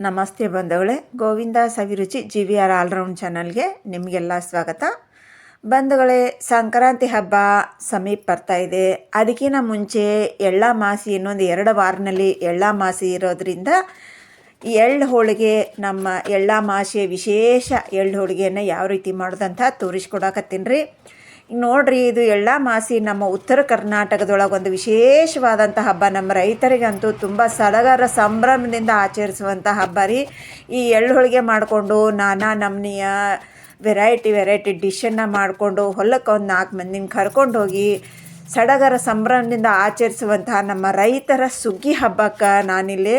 ನಮಸ್ತೆ ಬಂಧುಗಳೇ, Govinda Saviruchi G V R allround ಚಾನಲ್ಗೆ ನಿಮಗೆಲ್ಲ ಸ್ವಾಗತ. ಬಂಧುಗಳೇ, ಸಂಕ್ರಾಂತಿ ಹಬ್ಬ ಸಮೀಪ ಬರ್ತಾ ಇದೆ. ಅದಕ್ಕಿಂತ ಮುಂಚೆ ಎಳ್ಳ ಮಾಸಿ, ಇನ್ನೊಂದು ಎರಡು ವಾರನಲ್ಲಿ ಎಳ್ಳ ಮಾಸಿ ಇರೋದ್ರಿಂದ ಎಳ್ಳು ಹೋಳಿಗೆ, ನಮ್ಮ ಎಳ್ಳ ಮಾಸಿಯ ವಿಶೇಷ ಎಳ್ಳು ಹೋಳಿಗೆಯನ್ನು ಯಾವ ರೀತಿ ಮಾಡೋದಂತ ತೋರಿಸ್ಕೊಡಕತ್ತೀನಿ ರೀ. ನೋಡ್ರಿ, ಇದು ಎಳ್ಳ ಮಾಸಿ ನಮ್ಮ ಉತ್ತರ ಕರ್ನಾಟಕದೊಳಗೆ ಒಂದು ವಿಶೇಷವಾದಂಥ ಹಬ್ಬ. ನಮ್ಮ ರೈತರಿಗಂತೂ ತುಂಬ ಸಡಗರ ಸಂಭ್ರಮದಿಂದ ಆಚರಿಸುವಂಥ ಹಬ್ಬ ರೀ. ಈ ಎಳ್ಳು ಹೋಳಿಗೆ ಮಾಡಿಕೊಂಡು ನಾನಾ ನಮ್ನಿಯ ವೆರೈಟಿ ವೆರೈಟಿ ಡಿಶನ್ನು ಮಾಡಿಕೊಂಡು ಹೊಲಕ್ಕೆ ಒಂದು ನಾಲ್ಕು ಮಂದಿನ ಕರ್ಕೊಂಡು ಹೋಗಿ ಸಡಗರ ಸಂಭ್ರಮದಿಂದ ಆಚರಿಸುವಂತಹ ನಮ್ಮ ರೈತರ ಸುಗ್ಗಿ ಹಬ್ಬಕ್ಕೆ ನಾನಿಲ್ಲಿ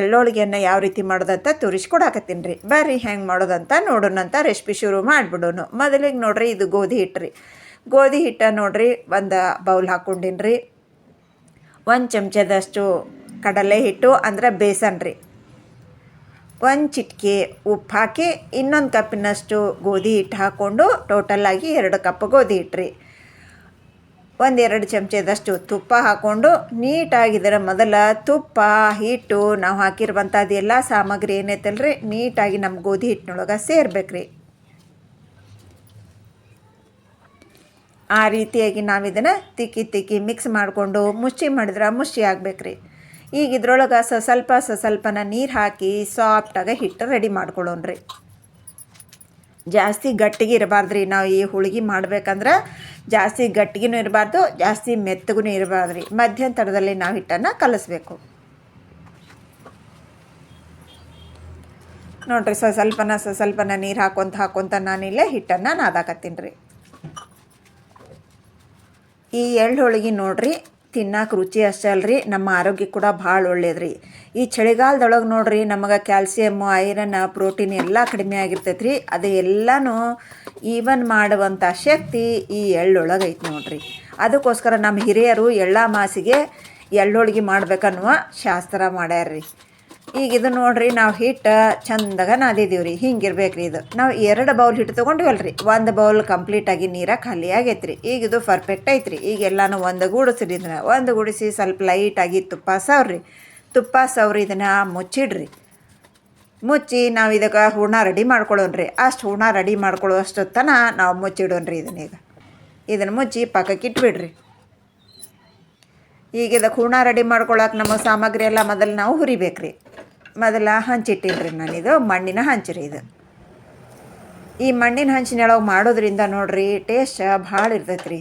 ಎಳ್ಳೋಳಿಗೆಯನ್ನು ಯಾವ ರೀತಿ ಮಾಡೋದಂತ ತೋರಿಸ್ಕೊಡಾಕತ್ತೀನಿ ರೀ. ಬರ್ರಿ, ಹೆಂಗೆ ಮಾಡೋದಂತ ನೋಡೋಣಂತ ರೆಸಿಪಿ ಶುರು ಮಾಡಿಬಿಡೋನು. ಮೊದಲಿಗೆ ನೋಡ್ರಿ, ಇದು ಗೋಧಿ ಹಿಟ್ಟು ರೀ. ಗೋಧಿ ಹಿಟ್ಟು ನೋಡ್ರಿ, ಒಂದು ಬೌಲ್ ಹಾಕ್ಕೊಂಡಿನಿ ರೀ ಒಂದು ಚಮಚದಷ್ಟು ಕಡಲೆ ಹಿಟ್ಟು, ಅಂದ್ರೆ ಬೇಸನ್ ರೀ ಒಂದು ಚಿಟಿಕೆ ಉಪ್ಪು ಹಾಕಿ, ಇನ್ನೊಂದು ಕಪ್ಪಿನಷ್ಟು ಗೋಧಿ ಹಿಟ್ಟು ಹಾಕ್ಕೊಂಡು ಟೋಟಲಾಗಿ ಎರಡು ಕಪ್ ಗೋಧಿ ಹಿಟ್ಟು ರೀ ಒಂದೆರಡು ಚಮಚದಷ್ಟು ತುಪ್ಪ ಹಾಕ್ಕೊಂಡು ನೀಟಾಗಿದ್ರೆ ಮೊದಲ ತುಪ್ಪ, ಹಿಟ್ಟು, ನಾವು ಹಾಕಿರುವಂಥದ್ದು ಎಲ್ಲ ಸಾಮಗ್ರಿ ಏನೈತಲ್ರಿ ರೀ ನೀಟಾಗಿ ನಮ್ಮ ಗೋಧಿ ಹಿಟ್ಟಿನೊಳಗೆ ಸೇರ್ಬೇಕು ಆ ರೀತಿಯಾಗಿ ನಾವು ಇದನ್ನು ತಿಕ್ಕಿ ತಿಕ್ಕಿ ಮಿಕ್ಸ್ ಮಾಡಿಕೊಂಡು ಮುಚ್ಚಿ ಮಾಡಿದ್ರೆ ಮುಚ್ಚಿ ಆಗಬೇಕ್ರಿ. ಈಗ ಇದ್ರೊಳಗೆ ಸ ಸ್ವಲ್ಪ ಸ ಸ್ವಲ್ಪನ ನೀರು ಹಾಕಿ ಸಾಫ್ಟಾಗಿ ಹಿಟ್ಟು ರೆಡಿ ಮಾಡ್ಕೊಳ್ಳೋಣ್ರಿ. ಜಾಸ್ತಿ ಗಟ್ಟಿಗೆ ಇರಬಾರ್ದು ರೀ ನಾವು ಈ ಹೋಳಿಗೆ ಮಾಡ್ಬೇಕಂದ್ರೆ ಜಾಸ್ತಿ ಗಟ್ಟಿಗೂ ಇರಬಾರ್ದು, ಜಾಸ್ತಿ ಮೆತ್ತಗೂ ಇರಬಾರ್ದು ರೀ ಮಧ್ಯಂತರದಲ್ಲಿ ನಾವು ಹಿಟ್ಟನ್ನು ಕಲಿಸ್ಬೇಕು. ನೋಡ್ರಿ, ಸ ಸ್ವಲ್ಪನ ಸ್ವಲ್ಪನ ನೀರು ಹಾಕೊಂತ ಹಾಕೊಂತ ನಾನಿಲ್ಲೇ ಹಿಟ್ಟನ್ನು ನಾದಾಕತ್ತೀನಿ ರೀ. ಈ ಎಳ್ಳು ಹೋಳಿಗೆ ನೋಡ್ರಿ ತಿನ್ನಕ್ಕೆ ರುಚಿ ಅಷ್ಟೇ ಅಲ್ರಿ, ನಮ್ಮ ಆರೋಗ್ಯ ಕೂಡ ಭಾಳ ಒಳ್ಳೇದ್ರಿ. ಈ ಚಳಿಗಾಲದೊಳಗೆ ನೋಡ್ರಿ, ನಮಗೆ ಕ್ಯಾಲ್ಸಿಯಮ್ಮು, ಐರನ್, ಪ್ರೋಟೀನ್ ಎಲ್ಲ ಕಡಿಮೆ ಆಗಿರ್ತೈತೆ ರೀ ಅದು ಎಲ್ಲನೂ ಈವನ್ ಮಾಡುವಂಥ ಶಕ್ತಿ ಈ ಎಳ್ಳೊಳಗೆ ಐತೆ ನೋಡ್ರಿ. ಅದಕ್ಕೋಸ್ಕರ ನಮ್ಮ ಹಿರಿಯರು ಎಳ್ಳ ಮಾಸಿಗೆ ಎಳ್ಳೊಳ್ಗೆ ಮಾಡ್ಬೇಕನ್ನುವ ಶಾಸ್ತ್ರ ಮಾಡ್ಯಾರ್ರಿ. ಈಗ ಇದು ನೋಡ್ರಿ, ನಾವು ಹಿಟ್ಟು ಚಂದಾಗ ನಾದಿದ್ದೀವಿ ರೀ ಹಿಂಗಿರ್ಬೇಕು ರೀ ಇದು. ನಾವು ಎರಡು ಬೌಲ್ ಹಿಟ್ಟು ತೊಗೊಂಡಿವಲ್ರಿ, ಒಂದು ಬೌಲ್ ಕಂಪ್ಲೀಟಾಗಿ ನೀರ ಖಾಲಿ ಆಗೈತೆ ರೀ ಈಗ ಇದು ಪರ್ಫೆಕ್ಟ್ ಐತ್ರಿ. ಈಗ ಎಲ್ಲಾನು ಒಂದು ಗೂಡಿಸ್ರಿ ಇದನ್ನ ಒಂದು ಗೂಡಿಸಿ ಸ್ವಲ್ಪ ಲೈಟಾಗಿ ತುಪ್ಪ ಸವ್ರಿ. ತುಪ್ಪ ಸವ್ರಿ, ಇದನ್ನು ಮುಚ್ಚಿಡ್ರಿ. ಮುಚ್ಚಿ ನಾವು ಇದಕ್ಕೆ ಹೂರ್ಣ ರೆಡಿ ಮಾಡ್ಕೊಳ್ಳೋಣ್ರಿ ಅಷ್ಟು ಹೂರ್ಣ ರೆಡಿ ಮಾಡ್ಕೊಳ್ಳೋ ಅಷ್ಟು ತನ ನಾವು ಮುಚ್ಚಿಡೋಣ್ರಿ ಇದನ್ನ ಈಗ ಇದನ್ನು ಮುಚ್ಚಿ ಪಕ್ಕಕ್ಕೆ ಇಟ್ಬಿಡ್ರಿ. ಈಗ ಇದಕ್ಕೆ ಹೂರ್ಣ ರೆಡಿ ಮಾಡ್ಕೊಳಕ್ಕೆ ನಮ್ಮ ಸಾಮಗ್ರಿ ಎಲ್ಲ ಮೊದಲು ನಾವು ಹುರಿಬೇಕು ರೀ ಮೊದಲ ಹಂಚಿಟ್ಟಿನ್ರಿ ನಾನಿದು ಮಣ್ಣಿನ ಹಂಚ್ರಿ ಇದು. ಈ ಮಣ್ಣಿನ ಹಂಚಿನೊಳಗೆ ಮಾಡೋದ್ರಿಂದ ನೋಡ್ರಿ ಟೇಸ್ಟ್ ಭಾಳ ಇರ್ತೈತೆ ರೀ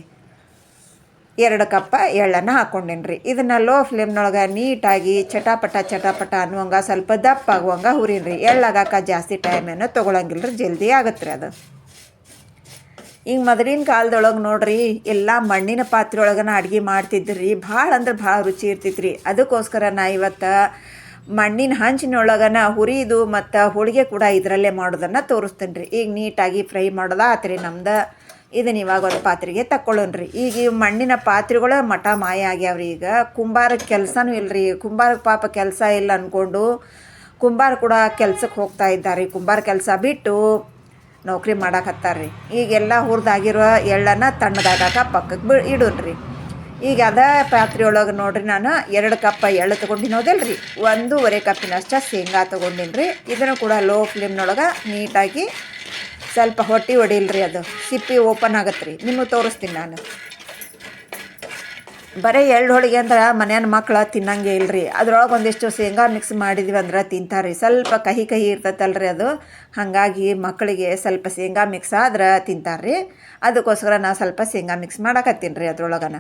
ಎರಡು ಕಪ್ಪ ಎಳ್ಳನ್ನು ಹಾಕ್ಕೊಂಡೇನಿ ರೀ ಇದನ್ನು ಲೋ ಫ್ಲೇಮ್ನೊಳಗೆ ನೀಟಾಗಿ ಚಟಾಪಟ ಚಟಾಪಟ ಅನ್ನುವಂಗೆ ಸ್ವಲ್ಪ ದಪ್ಪ ಆಗುವಂಗೆ ಹುರಿನ್ರಿ. ಎಳ್ಳಾಗಕ್ಕೆ ಎಳ್ಳಾಗಾಕ ಜಾಸ್ತಿ ಟೈಮ್ ಏನೋ ತೊಗೊಳಂಗಿಲ್ಲ ರೀ ಜಲ್ದಿ ಆಗುತ್ತೆ ರೀ ಅದು. ಈಗ ಮೊದಲಿನ ಕಾಲದೊಳಗೆ ನೋಡ್ರಿ, ಎಲ್ಲ ಮಣ್ಣಿನ ಪಾತ್ರೆ ಒಳಗನ ಅಡುಗೆ ಮಾಡ್ತಿದ್ರಿ. ಭಾಳ ಅಂದ್ರೆ ಭಾಳ ರುಚಿ ಇರ್ತಿತ್ತು ರೀ ಅದಕ್ಕೋಸ್ಕರ ನಾ ಇವತ್ತು ಮಣ್ಣಿನ ಹಂಚಿನೊಳಗನ ಹುರಿದು ಮತ್ತು ಹೋಳಿಗೆ ಕೂಡ ಇದರಲ್ಲೇ ಮಾಡೋದನ್ನು ತೋರಿಸ್ತೇನೆ ರೀ ಈಗ ನೀಟಾಗಿ ಫ್ರೈ ಮಾಡೋದ ಆತ್ರಿ ನಮ್ದು. ಇದನ್ನು ಇವಾಗ ಒಂದು ಪಾತ್ರೆಗೆ ತಕ್ಕೊಳ್ಳೋಣ್ರಿ ಈಗ ಈ ಮಣ್ಣಿನ ಪಾತ್ರೆಗಳು ಮಠ ಮಾಯ ಆಗ್ಯಾವ್ರಿ ಈಗ. ಕುಂಬಾರ ಕೆಲಸನೂ ಇಲ್ಲರಿ ಕುಂಬಾರ ಪಾಪ ಕೆಲಸ ಇಲ್ಲ ಅಂದ್ಕೊಂಡು ಕುಂಬಾರ ಕೂಡ ಕೆಲಸಕ್ಕೆ ಹೋಗ್ತಾ ಇದ್ದಾರೆ ಕುಂಬಾರ ಕೆಲಸ ಬಿಟ್ಟು ನೌಕರಿ ಮಾಡಾಕತ್ತಾರ್ರಿ ಈಗೆಲ್ಲ ಹುರಿದಾಗಿರೋ ಎಳ್ಳನ್ನು ತಣ್ಣಗಾಗಾಕ ಪಕ್ಕಕ್ಕೆ ಬಿ ಇಡೋಣ್ರಿ ಈಗ ಅದ ಪಾತ್ರೆ ಒಳಗೆ ನೋಡ್ರಿ ನಾನು ಎರಡು ಕಪ್ ಎಳ್ಳು ತೊಗೊಂಡಿನೋದಿಲ್ಲ ರೀ ಒಂದೂವರೆ ಕಪ್ಪಿನಷ್ಟು ಶೇಂಗಾ ತೊಗೊಂಡಿನಿ ರೀ ಇದನ್ನು ಕೂಡ ಲೋ ಫ್ಲೇಮ್ನೊಳಗೆ ನೀಟಾಗಿ ಸ್ವಲ್ಪ ಹೊಟ್ಟೆ ಹೊಡಿಲ್ರಿ ಅದು. ಸಿಪ್ಪಿ ಓಪನ್ ಆಗತ್ತೆ ರೀ ನಿಮಗೆ ತೋರಿಸ್ತೀನಿ ನಾನು. ಬರೀ ಎರಡು ಹೋಳಿಗೆ ಅಂದ್ರೆ ಮನೆಯನ್ನ ಮಕ್ಳು ತಿನ್ನಂಗೆ ಇಲ್ರಿ. ಅದ್ರೊಳಗೆ ಒಂದಿಷ್ಟು ಶೇಂಗಾ ಮಿಕ್ಸ್ ಮಾಡಿದ್ವಿ ಅಂದ್ರೆ ತಿಂತಾರೆ ಸ್ವಲ್ಪ ಕಹಿ ಕಹಿ ಇರ್ತೈತಲ್ರಿ ಅದು. ಹಾಗಾಗಿ ಮಕ್ಕಳಿಗೆ ಸ್ವಲ್ಪ ಶೇಂಗಾ ಮಿಕ್ಸ್ ಆದ್ರೆ ತಿಂತಾರೆ ರೀ ಅದಕ್ಕೋಸ್ಕರ ನಾ ಸ್ವಲ್ಪ ಶೇಂಗಾ ಮಿಕ್ಸ್ ಮಾಡಕತ್ತೀನಿ ರೀ ಅದ್ರೊಳಗನ.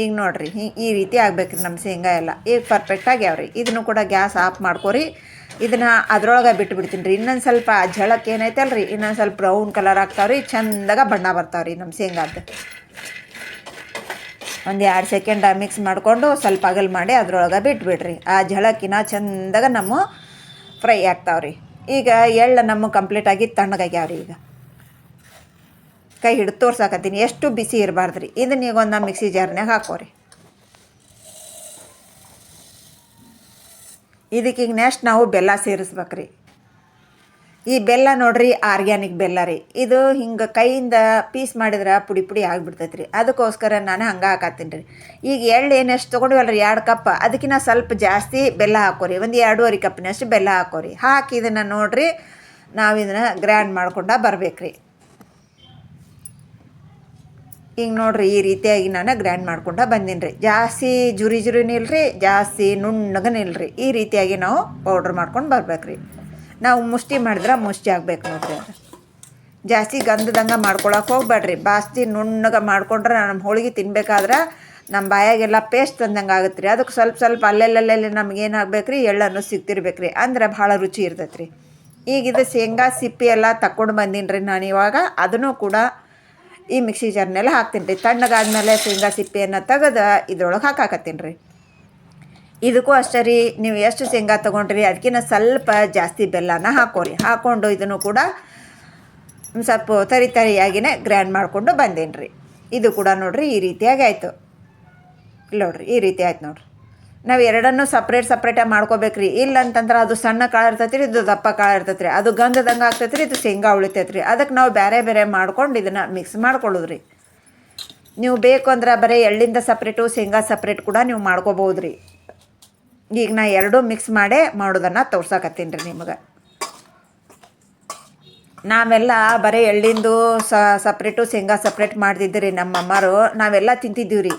ಈಗ ನೋಡಿರಿ ಹಿಂಗೆ ಈ ರೀತಿ ಆಗ್ಬೇಕು ರೀ ನಮ್ಮ ಶೇಂಗಾ ಎಲ್ಲ. ಈಗ ಪರ್ಫೆಕ್ಟಾಗಿ ಯಾವ್ರಿ ಇದನ್ನು ಕೂಡ ಗ್ಯಾಸ್ ಆಫ್ ಮಾಡ್ಕೊರಿ. ಇದನ್ನು ಅದ್ರೊಳಗೆ ಬಿಟ್ಬಿಡ್ತೀನಿ ರೀ. ಇನ್ನೊಂದು ಸ್ವಲ್ಪ ಜಳಕ್ಕೆ ಏನೈತಲ್ರಿ, ಇನ್ನೊಂದು ಸ್ವಲ್ಪ ಬ್ರೌನ್ ಕಲರ್ ಆಗ್ತಾವ್ರಿ. ಚಂದಾಗ ಬಣ್ಣ ಬರ್ತಾವ್ರಿ ನಮ್ಮ ಶೇಂಗಾದ. ಒಂದು ಎರಡು ಸೆಕೆಂಡ ಮಿಕ್ಸ್ ಮಾಡಿಕೊಂಡು ಸ್ವಲ್ಪ ಅಗಲ್ ಮಾಡಿ ಅದ್ರೊಳಗೆ ಬಿಟ್ಬಿಡ್ರಿ. ಆ ಜಳಕ್ಕಿನ ಚಂದಾಗ ನಮ್ಮ ಫ್ರೈ ಆಗ್ತಾವ್ರಿ. ಈಗ ಎಳ್ಳು ನಮ್ಮ ಕಂಪ್ಲೀಟಾಗಿ ತಣ್ಣಗಾಗ್ಯಾವ್ರಿ ಈಗ. ಕೈ ಹಿಡಿದು ತೋರ್ಸಾಕತ್ತೀನಿ. ಎಷ್ಟು ಬಿಸಿ ಇರಬಾರ್ದು ರೀ ಇದನ್ನ ಈಗ ಒಂದು ಮಿಕ್ಸಿ ಜಾರ್ನಾಗ ಹಾಕೋರಿ. ಇದಕ್ಕೀಗ ನೆಕ್ಸ್ಟ್ ನಾವು ಬೆಲ್ಲ ಸೇರಿಸ್ಬೇಕ್ರಿ. ಈ ಬೆಲ್ಲ ನೋಡ್ರಿ, ಆರ್ಗ್ಯಾನಿಕ್ ಬೆಲ್ಲ ರೀ. ಇದು ಹಿಂಗೆ ಕೈಯಿಂದ ಪೀಸ್ ಮಾಡಿದ್ರೆ ಪುಡಿ ಪುಡಿ ಆಗಿಬಿಡ್ತೈತೆ ರೀ ಅದಕ್ಕೋಸ್ಕರ ನಾನು ಹಂಗೆ ಹಾಕತ್ತೀನಿ ರೀ. ಈಗ ಎಳ್ಳು ಏನಷ್ಟು ತೊಗೊಂಡು ತೊಗೊಂಡಿವಲ್ಲ ರೀ ಎರಡು ಕಪ್. ಅದಕ್ಕಿಂತ ಸ್ವಲ್ಪ ಜಾಸ್ತಿ ಬೆಲ್ಲ ಹಾಕೋರಿ. ಒಂದು ಎರಡೂವರೆ ಕಪ್ಪಿನಷ್ಟು ಬೆಲ್ಲ ಹಾಕೋರಿ. ಹಾಕಿ ಇದನ್ನು ನೋಡ್ರಿ, ನಾವು ಇದನ್ನು ಗ್ರ್ಯಾಂಡ್ ಮಾಡ್ಕೊಂಡ ಬರ್ಬೇಕು ರೀ ಈಗ ನೋಡ್ರಿ, ಈ ರೀತಿಯಾಗಿ ನಾನು ಗ್ರ್ಯಾಂಡ್ ಮಾಡ್ಕೊಂಡ ಬಂದೀನಿ ರೀ. ಜಾಸ್ತಿ ಜುರಿ ಜುರಿ ಇಲ್ರಿ, ಜಾಸ್ತಿ ನುಣ್ಣಗೆ ನಿಲ್ರಿ ಈ ರೀತಿಯಾಗಿ ನಾವು ಪೌಡ್ರ್ ಮಾಡ್ಕೊಂಡು ಬರ್ಬೇಕು ರೀ ನಾವು ಮುಷ್ಟಿ ಮಾಡಿದ್ರೆ ಮುಷ್ಟಿ ಆಗ್ಬೇಕು ನೋಡ್ರಿ ಅದು ಜಾಸ್ತಿ ಗಂಧದಂಗೆ ಮಾಡ್ಕೊಳಕ್ಕೆ ಹೋಗ್ಬೇಡ್ರಿ. ಜಾಸ್ತಿ ನುಣ್ಣಗೆ ಮಾಡ್ಕೊಂಡ್ರೆ ನಮ್ಮ ಹೋಳಿಗೆ ತಿನ್ಬೇಕಾದ್ರೆ ನಮ್ಮ ಬಾಯಾಗೆಲ್ಲ ಪೇಸ್ಟ್ ತಂದಂಗೆ ಆಗುತ್ತೆ ರೀ ಅದಕ್ಕೆ ಸ್ವಲ್ಪ ಸ್ವಲ್ಪ ಅಲ್ಲೆಲ್ಲಲ್ಲಿ ನಮ್ಗೆ ಏನು ಆಗ್ಬೇಕು ರೀ ಎಳ್ಳನ್ನು ಸಿಗ್ತಿರ್ಬೇಕು ರೀ ಅಂದ್ರೆ ಭಾಳ ರುಚಿ ಇರ್ತೈತೆ ರೀ ಈಗ ಶೇಂಗಾ ಸಿಪ್ಪಿ ಎಲ್ಲ ತಕ್ಕೊಂಡು ಬಂದೀನಿ ರೀ ನಾನು ಇವಾಗ. ಅದನ್ನು ಕೂಡ ಈ ಮಿಕ್ಸಿ ಜಾರ್ನೆಲ್ಲ ಹಾಕ್ತೀನಿ ರೀ. ತಣ್ಣಗಾದ್ಮೇಲೆ ಶೇಂಗಾ ಸಿಪ್ಪಿಯನ್ನು ತೆಗೆದು ಇದ್ರೊಳಗೆ ಹಾಕಾಕತ್ತೀನಿ ರೀ. ಇದಕ್ಕೂ ಅಷ್ಟೇ ರೀ, ನೀವು ಎಷ್ಟು ಶೇಂಗಾ ತೊಗೊಂಡ್ರಿ ಅದಕ್ಕಿಂತ ಸ್ವಲ್ಪ ಜಾಸ್ತಿ ಬೆಲ್ಲನ ಹಾಕೋರಿ ಹಾಕ್ಕೊಂಡು ಇದನ್ನು ಕೂಡ ಸ್ವಲ್ಪ ತರಿ ತರಿಯಾಗಿನೇ ಗ್ರ್ಯಾಂಡ್ ಮಾಡಿಕೊಂಡು ಬಂದೇನಿ ರೀ. ಇದು ಕೂಡ ನೋಡ್ರಿ ಈ ರೀತಿಯಾಗಿ ಆಯಿತು. ನೋಡ್ರಿ, ಈ ರೀತಿ ಆಯ್ತು ನೋಡ್ರಿ. ನಾವು ಎರಡನ್ನೂ ಸಪ್ರೇಟ್ ಸಪ್ರೇಟಾಗಿ ಮಾಡ್ಕೋಬೇಕು ರೀ ಇಲ್ಲ ಅಂತಂದ್ರೆ ಅದು ಸಣ್ಣ ಕಾಳು ಇರ್ತೈತೆ ರೀ, ಇದು ದಪ್ಪ ಕಾಳು ಇರ್ತೈತೆ ರೀ. ಅದು ಗಂಧದಂಗೆ ಆಗ್ತೈತೆ ರೀ, ಇದು ಶೇಂಗಾ ಉಳಿತೈತೆ ರೀ. ಅದಕ್ಕೆ ನಾವು ಬೇರೆ ಬೇರೆ ಮಾಡ್ಕೊಂಡು ಇದನ್ನು ಮಿಕ್ಸ್ ಮಾಡ್ಕೊಳ್ಳೋದು ರೀ ನೀವು ಬೇಕು ಅಂದ್ರೆ ಬರೀ ಎಳ್ಳಿಂದ ಸಪ್ರೇಟು ಶೇಂಗಾ ಸಪ್ರೇಟ್ ಕೂಡ ನೀವು ಮಾಡ್ಕೋಬೋದು ರೀ ಈಗ ನಾ ಎರಡೂ ಮಿಕ್ಸ್ ಮಾಡೇ ಮಾಡೋದನ್ನು ತೋರ್ಸಕತ್ತೀನಿ ರೀ ನಿಮಗೆ. ನಾವೆಲ್ಲ ಬರೀ ಎಳ್ಳಿಂದು ಸಪ್ರೇಟು ಶೇಂಗಾ ಸಪ್ರೇಟ್ ಮಾಡ್ತಿದ್ರಿ ನಮ್ಮ ಅಮ್ಮಾರು. ನಾವೆಲ್ಲ ತಿಂತಿದ್ದೀವಿ ರೀ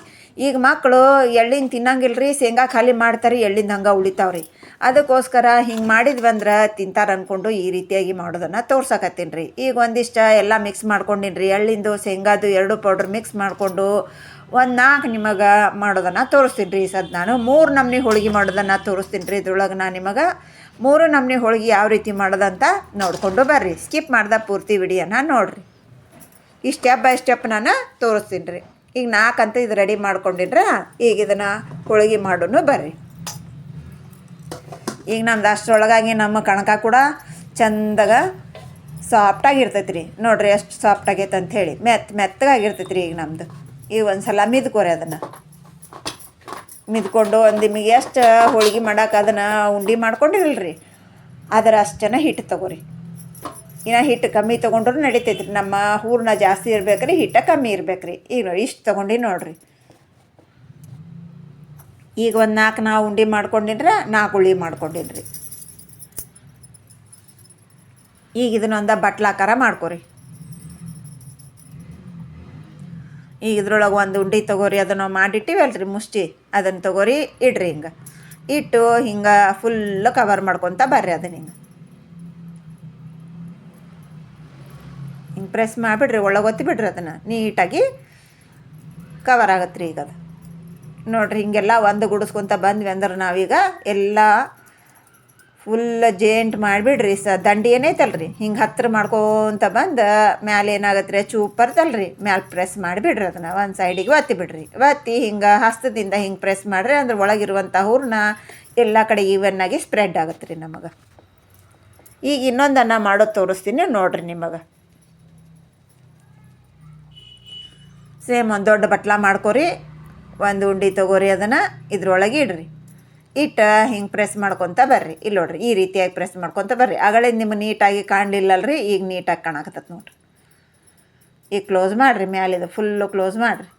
ಈಗ ಮಕ್ಕಳು ಎಳ್ಳಿನ ತಿನ್ನಂಗಿಲ್ಲ ರೀ ಶೇಂಗಾ ಖಾಲಿ ಮಾಡ್ತಾರೆ, ಎಳ್ಳಿಂದ ಹಂಗೆ ಉಳಿತಾವ್ ರೀ ಅದಕ್ಕೋಸ್ಕರ ಹಿಂಗೆ ಮಾಡಿದ್ವಂದ್ರೆ ತಿಂತಾರೆ ಅಂದ್ಕೊಂಡು ಈ ರೀತಿಯಾಗಿ ಮಾಡೋದನ್ನು ತೋರ್ಸಕತ್ತೀನಿ ರೀ ಈಗ ಒಂದಿಷ್ಟು ಎಲ್ಲ ಮಿಕ್ಸ್ ಮಾಡ್ಕೊಂಡಿನ್ರಿ. ಎಳ್ಳಿಂದು, ಶೇಂಗಾದು ಎರಡು ಪೌಡ್ರ್ ಮಿಕ್ಸ್ ಮಾಡಿಕೊಂಡು ಒಂದು ನಾಲ್ಕು ನಿಮಗೆ ಮಾಡೋದನ್ನು ತೋರಿಸ್ತೀನಿ ರೀ ಸದ್ ನಾನು. ಮೂರು ನಮ್ನಿ ಹೋಳಿಗೆ ಮಾಡೋದನ್ನು ತೋರಿಸ್ತೀನಿ ರೀ ಇದ್ರೊಳಗೆ ನಾನು ನಿಮಗೆ ಮೂರು ನಮ್ನಿ ಹೋಳಿಗೆ ಯಾವ ರೀತಿ ಮಾಡೋದಂತ ನೋಡಿಕೊಂಡು ಬರ್ರಿ. ಸ್ಕಿಪ್ ಮಾಡ್ದೆ ಪೂರ್ತಿ ವಿಡಿಯೋನ ನೋಡಿರಿ. ಈ ಸ್ಟೆಪ್ ಬೈ ಸ್ಟೆಪ್ ನಾನು ತೋರಿಸ್ತೀನಿ ರೀ ಈಗ ನಾಲ್ಕಂತ ಇದು ರೆಡಿ ಮಾಡ್ಕೊಂಡಿದ್ರೆ ಈಗ ಇದನ್ನು ಹೋಳಿಗೆ ಮಾಡೋನು ಬರ್ರಿ. ಈಗ ನಮ್ದು ಅಷ್ಟರೊಳಗಾಗಿ ನಮ್ಮ ಕಣಕ ಕೂಡ ಚಂದಾಗ ಸಾಫ್ಟಾಗಿ ಇರ್ತೈತೆ ರೀ ನೋಡ್ರಿ ಎಷ್ಟು ಸಾಫ್ಟ್ ಆಗೈತೆ ಅಂತ ಹೇಳಿ ಮೆತ್ತ ಮೆತ್ತಗಾಗಿರ್ತೈತೆ ರೀ ಈಗ ನಮ್ಮದು ಈಗ ಒಂದು ಸಲ ಮಿದ್ಕೋರಿ ಅದನ್ನು. ಮಿದ್ಕೊಂಡು ಒಂದು ನಿಮಗೆ ಎಷ್ಟು ಹೋಳಿಗೆ ಮಾಡೋಕೆ ಅದನ್ನು ಉಂಡೆ ಮಾಡ್ಕೊಂಡಿರಲ್ರಿ. ಅದರ ಜನ ಹಿಟ್ಟು ತಗೋರಿ. ಇನ್ನು ಹಿಟ್ಟು ಕಮ್ಮಿ ತೊಗೊಂಡ್ರು ರೀ ನಮ್ಮ ಹೂರನ್ನ ಜಾಸ್ತಿ ಇರ್ಬೇಕ್ರಿ, ಹಿಟ್ಟ ಕಮ್ಮಿ ಇರ್ಬೇಕು ರೀ ಈಗ ನೋಡಿ, ಇಷ್ಟು ತೊಗೊಂಡು ನೋಡ್ರಿ. ಈಗ ಒಂದು ನಾಲ್ಕು ನಾವು ಉಂಡೆ ಮಾಡ್ಕೊಂಡಿದ್ರೆ ನಾಲ್ಕು ಉಳ್ಳಿ ಮಾಡ್ಕೊಂಡಿನ್ರಿ. ಈಗ ಇದನ್ನೊಂದು ಬಟ್ಲಾಕಾರ ಮಾಡ್ಕೊರಿ. ಈಗ ಇದ್ರೊಳಗೆ ಒಂದು ಉಂಡೆ ತೊಗೋರಿ, ಅದನ್ನು ಮಾಡಿಟ್ಟಿವಲ್ರಿ ಮುಷ್ಟಿ. ಅದನ್ನು ತೊಗೋರಿ ಇಡ್ರಿ ಹಿಂಗೆ. ಇಟ್ಟು ಹಿಂಗೆ ಫುಲ್ ಕವರ್ ಮಾಡ್ಕೊತ ಬರ್ರಿ ಅದನ್ನ ಹಿಂಗೆ. ಹಿಂಗೆ ಪ್ರೆಸ್ ಮಾಡಿಬಿಡ್ರಿ ಒಳಗೆ ಒತ್ತಿ ಬಿಡ್ರಿ ಅದನ್ನು. ನೀಟಾಗಿ ಕವರ್ ಆಗತ್ತೆ ರೀ ಈಗ ಅದು. ನೋಡ್ರಿ, ಹೀಗೆಲ್ಲ ಒಂದು ಗುಡಿಸ್ಕೊತ ಬಂದ್ವಿ ಅಂದ್ರೆ ನಾವೀಗ ಎಲ್ಲ ಫುಲ್ ಜೇಂಟ್ ಮಾಡಿಬಿಡ್ರಿ ಸ, ದಂಡಿ ಏನೈತಲ್ರಿ? ಹಿಂಗೆ ಹತ್ತಿರ ಮಾಡ್ಕೊತ ಬಂದು ಮ್ಯಾಲೆ ಏನಾಗತ್ತೆ ಚೂಪ್ ಬರ್ತಲ್ಲ ರೀ ಮ್ಯಾಲೆ ಪ್ರೆಸ್ ಮಾಡಿಬಿಡ್ರಿ ಅದನ್ನು, ಒಂದು ಸೈಡಿಗೆ ಒತ್ತಿ ಬಿಡ್ರಿ. ಒತ್ತಿ ಹಿಂಗೆ ಹಸ್ತದಿಂದ ಹಿಂಗೆ ಪ್ರೆಸ್ ಮಾಡಿರಿ, ಅಂದ್ರೆ ಒಳಗಿರುವಂಥ ಊರ್ನ ಎಲ್ಲ ಕಡೆ ಈವನ್ನಾಗಿ ಸ್ಪ್ರೆಡ್ ಆಗುತ್ತೆ ರೀ ನಮಗೆ. ಈಗ ಇನ್ನೊಂದನ್ನು ಮಾಡೋದು ತೋರಿಸ್ತೀನಿ ನೋಡ್ರಿ ನಿಮಗೆ. ಸೇಮ್ ಒಂದು ದೊಡ್ಡ ಬಟ್ಲ ಮಾಡ್ಕೊರಿ. ಒಂದು ಉಂಡೆ ತೊಗೋರಿ ಅದನ್ನು ಇದ್ರೊಳಗೆ ಇಡ್ರಿ. ಇಟ್ಟು ಹಿಂಗೆ ಪ್ರೆಸ್ ಮಾಡ್ಕೊತ ಬರ್ರಿ. ಇಲ್ಲಿ ನೋಡ್ರಿ, ಈ ರೀತಿಯಾಗಿ ಪ್ರೆಸ್ ಮಾಡ್ಕೊತ ಬರ್ರಿ. ಆಗಳೇ ನಿಮ್ಮ ನೀಟಾಗಿ ಕಾಣಲಿಲ್ಲಲ್ರಿ, ಈಗ ನೀಟಾಗಿ ಕಾಣಕತ್ತತ್ ನೋಡ್ರಿ. ಈಗ ಕ್ಲೋಸ್ ಮಾಡಿರಿ, ಮ್ಯಾಲಿದು ಫುಲ್ಲು ಕ್ಲೋಸ್ ಮಾಡಿರಿ.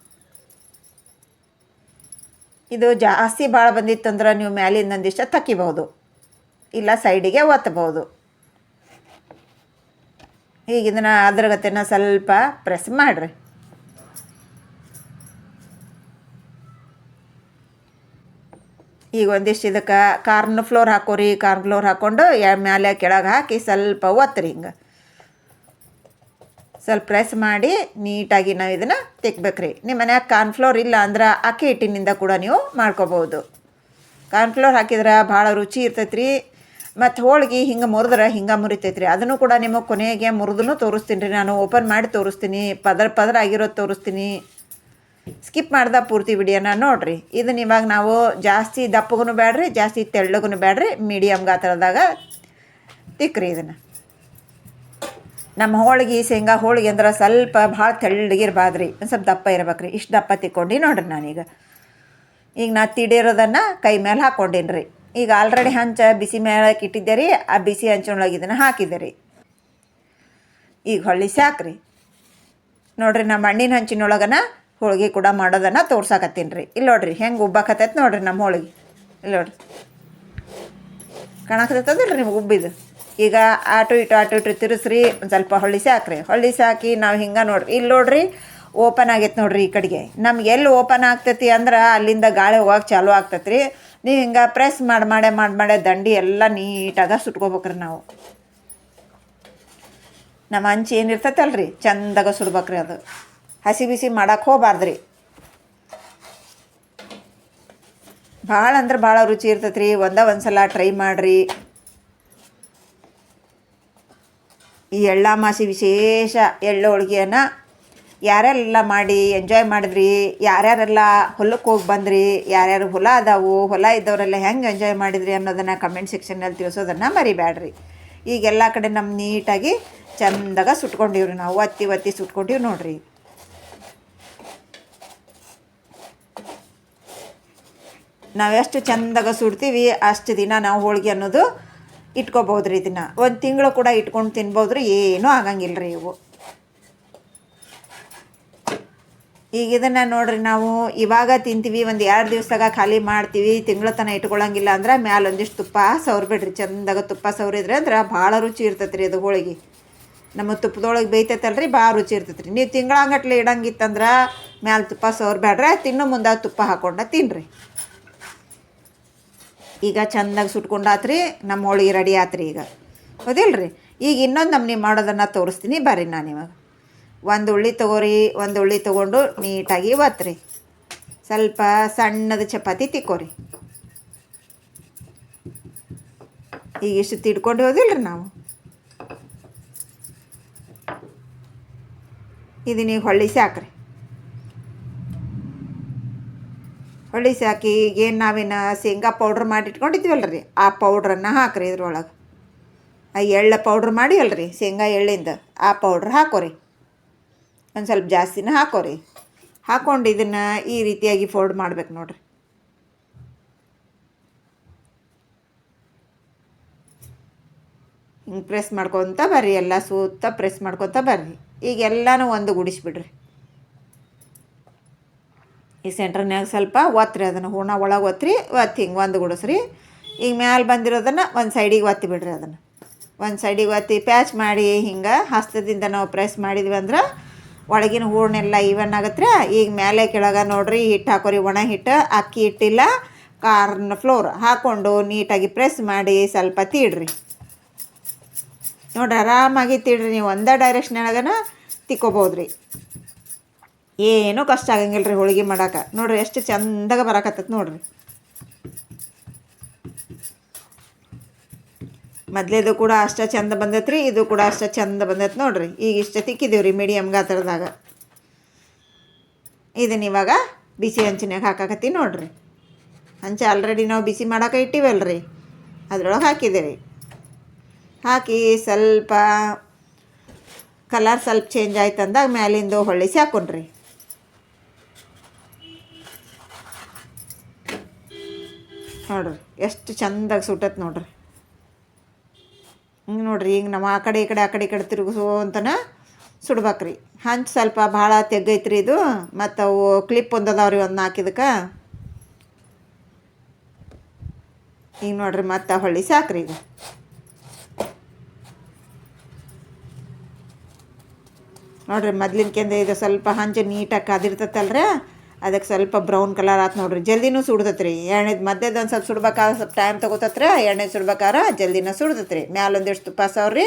ಇದು ಜಾಸ್ತಿ ಭಾಳ ಬಂದಿತ್ತಂದ್ರೆ ನೀವು ಮ್ಯಾಲಿಂದ ಒಂದಿಷ್ಟು ತಕ್ಕಿಬಹುದು. ಇಲ್ಲ ಸೈಡಿಗೆ ಒತ್ತಬಹುದು. ಈಗ ಇದನ್ನು ಅದ್ರಗತೆನ ಸ್ವಲ್ಪ ಪ್ರೆಸ್ ಮಾಡಿರಿ. ಈಗ ಒಂದಿಷ್ಟು ಇದಕ್ಕೆ ಕಾರ್ನ್ ಫ್ಲೋರ್ ಹಾಕೋರಿ, ಕಾರ್ನ್ ಫ್ಲೋರ್ ಹಾಕ್ಕೊಂಡು ಮೇಲೆ ಕೆಳಗೆ ಹಾಕಿ ಸ್ವಲ್ಪ ಒತ್ತರಿ ಹಿಂಗೆ. ಸ್ವಲ್ಪ ಪ್ರೆಸ್ ಮಾಡಿ ನೀಟಾಗಿ ನಾವು ಇದನ್ನು ತೆಗ್ಬೇಕ್ರಿ. ನಿಮ್ಮ ಮನ್ಯಾಗ ಕಾರ್ನ್ಫ್ಲೋರ್ ಇಲ್ಲ ಅಂದ್ರೆ ಅಕ್ಕಿ ಹಿಟ್ಟಿನಿಂದ ಕೂಡ ನೀವು ಮಾಡ್ಕೋಬೋದು. ಕಾರ್ನ್ಫ್ಲೋರ್ ಹಾಕಿದ್ರೆ ಭಾಳ ರುಚಿ ಇರ್ತೈತೆ ರೀ ಮತ್ತು ಹೋಳಿಗೆ ಹಿಂಗೆ ಮುರಿದ್ರೆ ಹಿಂಗೆ ಮುರಿತೈತೆ ರೀ ಅದನ್ನು ಕೂಡ ನಿಮಗೆ ಕೊನೆಗೆ ಮುರಿದೂ ತೋರಿಸ್ತೀನಿ ರೀ. ನಾನು ಓಪನ್ ಮಾಡಿ ತೋರಿಸ್ತೀನಿ. ಪದರ ಪದರ ಆಗಿರೋದು ತೋರಿಸ್ತೀನಿ. ಸ್ಕಿಪ್ ಮಾಡ್ದ ಪೂರ್ತಿ ವಿಡಿಯೋನ ನೋಡ್ರಿ. ಇದನ್ನ ಇವಾಗ ನಾವು ಜಾಸ್ತಿ ದಪ್ಪಗೂ ಬೇಡ್ರಿ ಜಾಸ್ತಿ ತೆಳ್ಳಗೂ ಬೇಡ್ರಿ ಮೀಡಿಯಮ್ ಗಾತ್ರದಾಗ ತಿಕ್ಕ್ರಿ ಇದನ್ನು. ನಮ್ಮ ಹೋಳಿಗೆ, ಶೇಂಗಾ ಹೋಳಿಗೆ ಅಂದ್ರೆ ಸ್ವಲ್ಪ ಭಾಳ ತೆಳ್ಳಗಿರ್ಬಾರ್ದು ರೀ ಒಂದು ಸ್ವಲ್ಪ ದಪ್ಪ ಇರ್ಬೇಕು ರೀ ಇಷ್ಟು ದಪ್ಪ ತಿಕ್ಕೊಂಡು ನೋಡ್ರಿ ನಾನೀಗ ಈಗ. ನಾ ತಿಡಿರೋದನ್ನು ಕೈ ಮೇಲೆ ಹಾಕ್ಕೊಂಡೀನಿ ರೀ ಈಗ ಆಲ್ರೆಡಿ ಹಂಚ ಬಿಸಿ ಮೇಲೆ ಇಟ್ಟಿದ್ದೆ ರೀ ಆ ಬಿಸಿ ಹಂಚೊಳಗೆ ಇದನ್ನು ಹಾಕಿದ್ದೆ ರೀ ಈಗ ಹೊಳ್ಳಿ ಸಾಕ್ರಿ. ನೋಡ್ರಿ ನಮ್ಮ ಹಣ್ಣಿನ ಹಂಚಿನೊಳಗನ ಹೋಳಿಗೆ ಕೂಡ ಮಾಡೋದನ್ನು ತೋರ್ಸಾಕತ್ತೀನಿ ರೀ. ಇಲ್ಲಿ ನೋಡ್ರಿ, ಹೆಂಗೆ ಉಬ್ಬಾಕತ್ತೈತೆ ನೋಡ್ರಿ ನಮ್ಮ ಹೋಳಿಗೆ. ಇಲ್ಲಿ ನೋಡ್ರಿ. ಕಾಣಕತ್ತದಲ್ಲ ನಿಮ್ಗೆ ಉಬ್ಬಿದು ಈಗ ಆಟು ಇಟು ಆಟು ಇಟು ತಿರುಸ್ರಿ, ಒಂದು ಸ್ವಲ್ಪ ಹೊಳ್ಳಿ ಹಾಕ್ರಿ ಹೊಳ್ಳಿ ಹಾಕಿ ನಾವು ಹಿಂಗೆ ನೋಡ್ರಿ. ಇಲ್ಲಿ ನೋಡ್ರಿ, ಓಪನ್ ಆಗೈತೆ ನೋಡ್ರಿ ಈ ಕಡೆಗೆ. ನಮ್ಗೆ ಎಲ್ಲಿ ಓಪನ್ ಆಗ್ತೈತಿ ಅಂದ್ರೆ ಅಲ್ಲಿಂದ ಗಾಳಿ ಹೋಗೋಕೆ ಚಾಲು ಆಗ್ತೈತೆ ರೀ ನೀವು ಹಿಂಗೆ ಪ್ರೆಸ್ ಮಾಡಿ ಮಾಡೇ ಮಾಡಿ ಮಾಡೇ ದಂಡಿ ಎಲ್ಲ ನೀಟಾಗ ಸುಟ್ಕೋಬೇಕ್ರಿ ನಾವು. ನಮ್ಮ ಅಂಚು ಏನು ರೀ ಚಂದಾಗ ಸುಡ್ಬೇಕ್ರಿ ಅದು. ಹಸಿ ಬಿಸಿ ಮಾಡಕ್ಕೆ ಹೋಗಬಾರ್ದ್ರಿ. ಭಾಳ ಅಂದ್ರೆ ಭಾಳ ರುಚಿ ಇರ್ತೈತೆ ರೀ ಒಂದ ಒಂದು ಸಲ ಟ್ರೈ ಮಾಡಿರಿ. ಈ ಎಳ್ಳಾಮಾಸಿ ವಿಶೇಷ ಎಳ್ಳು ಹೋಳಿಗೆಯನ್ನು ಯಾರ್ಯಾರೆಲ್ಲ ಮಾಡಿ ಎಂಜಾಯ್ ಮಾಡಿದ್ರಿ, ಯಾರ್ಯಾರೆಲ್ಲ ಹೊಲಕ್ಕೆ ಹೋಗಿ ಬಂದ್ರಿ, ಯಾರ್ಯಾರು ಹೊಲ ಅದಾವು, ಹೊಲ ಇದ್ದವರೆಲ್ಲ ಹೆಂಗೆ ಎಂಜಾಯ್ ಮಾಡಿದ್ರಿ ಅನ್ನೋದನ್ನು ಕಮೆಂಟ್ ಸೆಕ್ಷನ್ನಲ್ಲಿ ತಿಳಿಸೋದನ್ನು ಮರಿಬೇಡ್ರಿ ಈಗೆಲ್ಲ ಕಡೆ ನಮ್ಮ ನೀಟಾಗಿ ಚಂದಾಗ ಸುಟ್ಕೊಂಡಿವ್ರಿ ನಾವು, ಒತ್ತಿ ಒತ್ತಿ ಸುಟ್ಕೊಂಡಿವಿ ನೋಡ್ರಿ. ನಾವೆಷ್ಟು ಚಂದಾಗ ಸುಡ್ತೀವಿ, ಅಷ್ಟು ದಿನ ನಾವು ಹೋಳಿಗೆ ಅನ್ನೋದು ಇಟ್ಕೋಬೋದು ರೀ ಇದನ್ನು. ಒಂದು ತಿಂಗಳು ಕೂಡ ಇಟ್ಕೊಂಡು ತಿನ್ಬೋದು ರೀ ಏನೂ ಆಗಂಗಿಲ್ಲ ರೀ ಇವು. ಈಗ ಇದನ್ನು ನೋಡ್ರಿ ನಾವು ಇವಾಗ ತಿಂತೀವಿ, ಒಂದು ಎರಡು ದಿವಸದಾಗ ಖಾಲಿ ಮಾಡ್ತೀವಿ, ತಿಂಗಳ ತನಕ ಇಟ್ಕೊಳ್ಳಂಗಿಲ್ಲ ಅಂದ್ರೆ ಮ್ಯಾಲ ಒಂದಿಷ್ಟು ತುಪ್ಪ ಸವ್ರಬಿಡ್ರಿ. ಚಂದಾಗ ತುಪ್ಪ ಸವ್ರಿದ್ರೆ ಅಂದ್ರೆ ಭಾಳ ರುಚಿ ಇರ್ತೈತೆ ರೀ ಅದು ಹೋಳಿಗೆ. ನಮ್ಮ ತುಪ್ಪದೊಳಗೆ ಬೇಯ್ತೈತಲ್ರಿ, ಭಾಳ ರುಚಿ ಇರ್ತೈತೆ ರೀ ನೀವು ತಿಂಗಳಂಗಟ್ಲೆ ಇಡಂಗಿತ್ತಂದ್ರೆ ಮ್ಯಾಲೆ ತುಪ್ಪ ಸವ್ರಬೇಡ್ರೆ ತಿನ್ನೋ ಮುಂದೆ ತುಪ್ಪ ಹಾಕೊಂಡ ತಿನ್ನಿರಿ ಈಗ ಚಂದಾಗಿ ಸುಟ್ಕೊಂಡಾತ್ರಿ ನಮ್ಮ ಹೋಳಿಗೆ ರೆಡಿ ಆತ್ರಿ ಈಗ. ಹೌದಿಲ್ರಿ? ಈಗ ಇನ್ನೊಂದು ನಮ್ನಿ ಮಾಡೋದನ್ನು ತೋರಿಸ್ತೀನಿ, ಬರ್ರಿ ನಾನು ಇವಾಗ. ಒಂದು ಉಳ್ಳಿ ತೊಗೋರಿ, ಒಂದು ಉಳ್ಳಿ ತೊಗೊಂಡು ನೀಟಾಗಿ ಒತ್ರಿ. ಸ್ವಲ್ಪ ಸಣ್ಣದ ಚಪಾತಿ ತಿಕ್ಕೋರಿ. ಈಗ ಇಷ್ಟು ತಿಡ್ಕೊಂಡು ಹೋದಿಲ್ರಿ ನಾವು? ಇದನ್ನೀಗ ಹೊಳ್ಳಿಸಿ ಹಾಕ್ರಿ ಹೊಳ್ಳಿಸಿ ಸಾಕಿ ಈಗೇನು ನಾವೇನು ಶೇಂಗಾ ಪೌಡ್ರ್ ಮಾಡಿ ಇಟ್ಕೊಂಡಿದ್ವಲ್ಲ ರೀ ಆ ಪೌಡ್ರನ್ನು ಹಾಕ್ರಿ ಇದ್ರೊಳಗೆ. ಆ ಎಳ್ಳು ಪೌಡ್ರ್ ಮಾಡಿ ಅಲ್ರಿ ಶೇಂಗಾ ಎಳ್ಳಿಂದ. ಆ ಪೌಡ್ರ್ ಹಾಕೋರಿ. ಒಂದು ಸ್ವಲ್ಪ ಜಾಸ್ತಿನ ಹಾಕೋರಿ. ಹಾಕ್ಕೊಂಡು ಇದನ್ನು ಈ ರೀತಿಯಾಗಿ ಫೋಲ್ಡ್ ಮಾಡ್ಬೇಕು ನೋಡ್ರಿ. ಹಿಂಗೆ ಪ್ರೆಸ್ ಮಾಡ್ಕೊತ ಬರ್ರಿ, ಎಲ್ಲ ಸುತ್ತ ಪ್ರೆಸ್ ಮಾಡ್ಕೊತ ಬರ್ರಿ. ಈಗ ಎಲ್ಲನೂ ಒಂದು ಗುಡಿಸ್ಬಿಡ್ರಿ. ಈ ಸೆಂಟ್ರ್ನ್ಯಾಗ ಸ್ವಲ್ಪ ಒತ್ತಿರಿ ಅದನ್ನು ಹೂರ್ಣ ಒಳಗೆ ಒತ್ತಿರಿ ಒತ್ತಿ ಹಿಂಗೆ ಒಂದು ಗುಡಿಸ್ರಿ. ಈಗ ಮ್ಯಾಲೆ ಬಂದಿರೋದನ್ನು ಒಂದು ಸೈಡಿಗೆ ಒತ್ತಿ ಬಿಡ್ರಿ ಅದನ್ನು. ಒಂದು ಸೈಡಿಗೆ ಒತ್ತಿ ಪ್ಯಾಚ್ ಮಾಡಿ ಹಿಂಗೆ ಹಸ್ತದಿಂದ ನಾವು ಪ್ರೆಸ್ ಮಾಡಿದ್ವಿ ಅಂದ್ರೆ ಒಳಗಿನ ಹೂರ್ಣೆಲ್ಲ ಈವನ್ ಆಗತ್ತೆ ಈಗ ಮೇಲೆ ಕೆಳಗೆ ನೋಡ್ರಿ ಹಿಟ್ಟು ಹಾಕೋರಿ, ಒಣ ಹಿಟ್ಟು ಅಕ್ಕಿ ಹಿಟ್ಟಿಲ್ಲ, ಕಾರ್ನ್ ಫ್ಲೋರ್ ಹಾಕ್ಕೊಂಡು ನೀಟಾಗಿ ಪ್ರೆಸ್ ಮಾಡಿ ಸ್ವಲ್ಪ ತೀಡ್ರಿ. ನೋಡ್ರಿ ಆರಾಮಾಗಿ ತೀಡ್ರಿ, ನೀವು ಒಂದೇ ಡೈರೆಕ್ಷನ್ಯಾಗನ ತಿಕ್ಕೋಬೋದು ರೀ ಏನೂ ಕಷ್ಟ ಆಗಂಗಿಲ್ಲ ರೀ ಹೋಳಿಗೆ ಮಾಡಕ್ಕೆ ನೋಡ್ರಿ ಎಷ್ಟು ಚಂದಾಗ ಬರಕತ್ತೈತೆ ನೋಡ್ರಿ. ಮೊದ್ಲೇದು ಕೂಡ ಅಷ್ಟು ಚಂದ ಬಂದೈತೆ ಇದು ಕೂಡ ಅಷ್ಟು ಚಂದ ಬಂದೈತೆ ನೋಡ್ರಿ. ಈಗ ಇಷ್ಟ ತಿಕ್ಕಿದ್ದೀವಿ ರೀ ಮೀಡಿಯಮ್ ಗಾತ್ರದಾಗ. ಇದನ್ನ ಇವಾಗ ಬಿಸಿ ಹಂಚಿನಾಗ ಹಾಕಾಕತ್ತಿ ನೋಡ್ರಿ. ಹಂಚ ಆಲ್ರೆಡಿ ನಾವು ಬಿಸಿ ಮಾಡಕ್ಕೆ ಇಟ್ಟಿವಲ್ಲ ರೀ ಅದ್ರೊಳಗೆ ಹಾಕಿದ್ದೀರಿ ಹಾಕಿ ಸ್ವಲ್ಪ ಕಲರ್ ಸ್ವಲ್ಪ ಚೇಂಜ್ ಆಯ್ತು ಅಂದಾಗ ಮ್ಯಾಲಿಂದು ಹೊಳ್ಳಿಸಿ ಹಾಕೊಂಡ್ರಿ ನೋಡ್ರಿ, ಎಷ್ಟು ಚಂದಾಗಿ ಸುಟ್ಟತ್ ನೋಡ್ರಿ. ಹಿಂಗೆ ನೋಡ್ರಿ ಈಗ ನಾವು ಆ ಕಡೆ ಈ ಕಡೆ ಆ ಕಡೆ ಈ ಕಡೆ ತಿರುಗಿಸೋ ಅಂತನ ಸುಡ್ಬೇಕ್ರಿ. ಹಂಚು ಸ್ವಲ್ಪ ಭಾಳ ತೆಗ್ಗೈತ್ರಿ ಇದು, ಮತ್ತು ಅವು ಕ್ಲಿಪ್ ಒಂದು ಅದಾವ್ರಿ ಒಂದು ಹಾಕಿದಕ್ಕೆ ಈಗ ನೋಡ್ರಿ, ಮತ್ತೆ ಹೊಳ್ಳಿ ಸಾಕ್ರಿ ಈಗ. ನೋಡ್ರಿ ಮೊದ್ಲಿನ್ಕೆಂದ ಇದು ಸ್ವಲ್ಪ ಹಂಚು ನೀಟಾಗಿ ಕಾದಿರ್ತೈತಲ್ರಿ. ಅದಕ್ಕೆ ಸ್ವಲ್ಪ ಬ್ರೌನ್ ಕಲರ್ ಆತು ನೋಡ್ರಿ. ಜಲ್ದಿನೂ ಸುಡ್ತತ್ರಿ. ರೀ ಎಣ್ಣೆದು ಮಧ್ಯದ ಒಂದು ಸ್ವಲ್ಪ ಸುಡ್ಬೇಕಾದ್ರೆ ಸ್ವಲ್ಪ ಟೈಮ್ ತೊಗೋತತ್ರಿ. ಎಣ್ಣೆ ಸುಡ್ಬೇಕಾದ್ರೆ ಜಲ್ದಿನ ಸುಡ್ತತ್ರಿ. ಮ್ಯಾಲೊಂದಿಷ್ಟು ತುಪ್ಪ ಸವ್ರಿ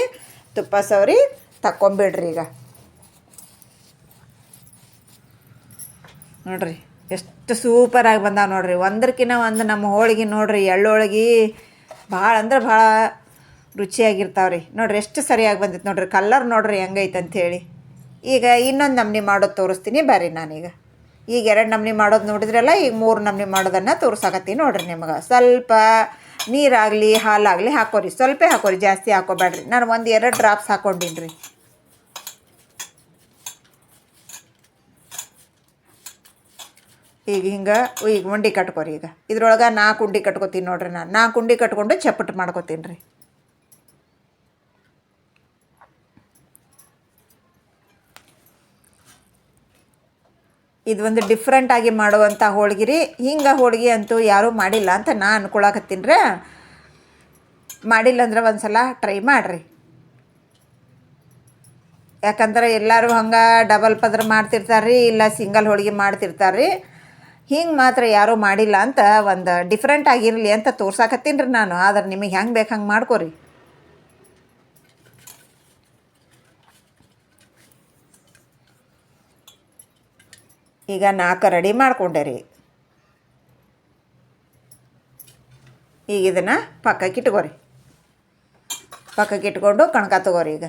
ತುಪ್ಪ ಸವ್ರಿ ತಕ್ಕೊಂಬಿಡ್ರಿ ಈಗ. ನೋಡ್ರಿ, ಎಷ್ಟು ಸೂಪರಾಗಿ ಬಂದಾವ ನೋಡ್ರಿ. ಒಂದ್ರಕಿನ ಒಂದು ನಮ್ಮ ಹೋಳಿಗೆ ನೋಡ್ರಿ, ಎಳ್ಳೋಳಿಗೆ ಭಾಳ ಅಂದ್ರೆ ಭಾಳ ರುಚಿಯಾಗಿರ್ತಾವ್ರಿ. ನೋಡ್ರಿ, ಎಷ್ಟು ಸರಿಯಾಗಿ ಬಂದಿತ್ತು ನೋಡ್ರಿ. ಕಲ್ಲರ್ ನೋಡ್ರಿ ಹೆಂಗೈತೆ ಅಂಥೇಳಿ ಈಗ ಇನ್ನೊಂದು ನಮ್ಮನೆ ಮಾಡೋದು ತೋರಿಸ್ತೀನಿ. ಬರ್ರಿ ನಾನೀಗ. ಈಗ ಎರಡು ನಮ್ನಿ ಮಾಡೋದು ನೋಡಿದ್ರಲ್ಲ, ಈಗ ಮೂರು ನಮ್ನಿ ಮಾಡೋದನ್ನು ತೋರ್ಸಾಕತ್ತೀನಿ ನೋಡ್ರಿ ನಿಮಗೆ. ಸ್ವಲ್ಪ ನೀರಾಗಲಿ, ಹಾಲಾಗಲಿ ಹಾಕೋರಿ. ಸ್ವಲ್ಪ ಹಾಕೋರಿ, ಜಾಸ್ತಿ ಹಾಕೋಬೇಡ್ರಿ. ನಾನು ಒಂದು ಎರಡು ಡ್ರಾಪ್ಸ್ ಹಾಕೊಂಡಿನ್ರಿ. ರೀ ಈಗ ಹಿಂಗೆ, ಈಗ ಉಂಡಿ ಕಟ್ಕೋರಿ ಈಗ. ಇದ್ರೊಳಗೆ ನಾಲ್ಕು ಉಂಡಿ ಕಟ್ಕೋತೀನಿ ನೋಡ್ರಿ ನಾನು. ನಾಲ್ಕು ಉಂಡಿ ಕಟ್ಕೊಂಡು ಚಪ್ಪಟ್ಟು ಮಾಡ್ಕೋತೀನಿ ರೀ ಇದು ಒಂದು ಡಿಫ್ರೆಂಟಾಗಿ ಮಾಡುವಂಥ ಹೋಳಿಗೆ ರೀ ಹಿಂಗೆ ಹೋಳ್ಗೆ ಅಂತೂ ಯಾರೂ ಮಾಡಿಲ್ಲ ಅಂತ ನಾ ಅನ್ಕೊಳಕತ್ತೀನಿ ರೀ ಮಾಡಿಲ್ಲ ಅಂದ್ರೆ ಒಂದು ಸಲ ಟ್ರೈ ಮಾಡಿರಿ. ಯಾಕಂದ್ರೆ ಎಲ್ಲರೂ ಹಂಗೆ ಡಬಲ್ ಪದ್ರ ಮಾಡ್ತಿರ್ತಾರೆ ರೀ ಇಲ್ಲ ಸಿಂಗಲ್ ಹೋಳಿಗೆ ಮಾಡ್ತಿರ್ತಾರೆ ರೀ ಹಿಂಗೆ ಮಾತ್ರ ಯಾರೂ ಮಾಡಿಲ್ಲ ಅಂತ ಒಂದು ಡಿಫ್ರೆಂಟ್ ಆಗಿರಲಿ ಅಂತ ತೋರ್ಸಾಕತ್ತೀನಿ ರೀ ನಾನು. ಆದ್ರೆ ನಿಮಗೆ ಹೆಂಗೆ ಬೇಕು ಹಂಗೆ ಮಾಡ್ಕೊರಿ. ಈಗ ನಾಲ್ಕು ರೆಡಿ ಮಾಡ್ಕೊಂಡೆ ರೀ. ಈಗ ಇದನ್ನು ಪಕ್ಕಕ್ಕೆ ಇಟ್ಕೋರಿ. ಪಕ್ಕಕ್ಕೆ ಇಟ್ಕೊಂಡು ಕಣಕ ತಗೋರಿ ಈಗ.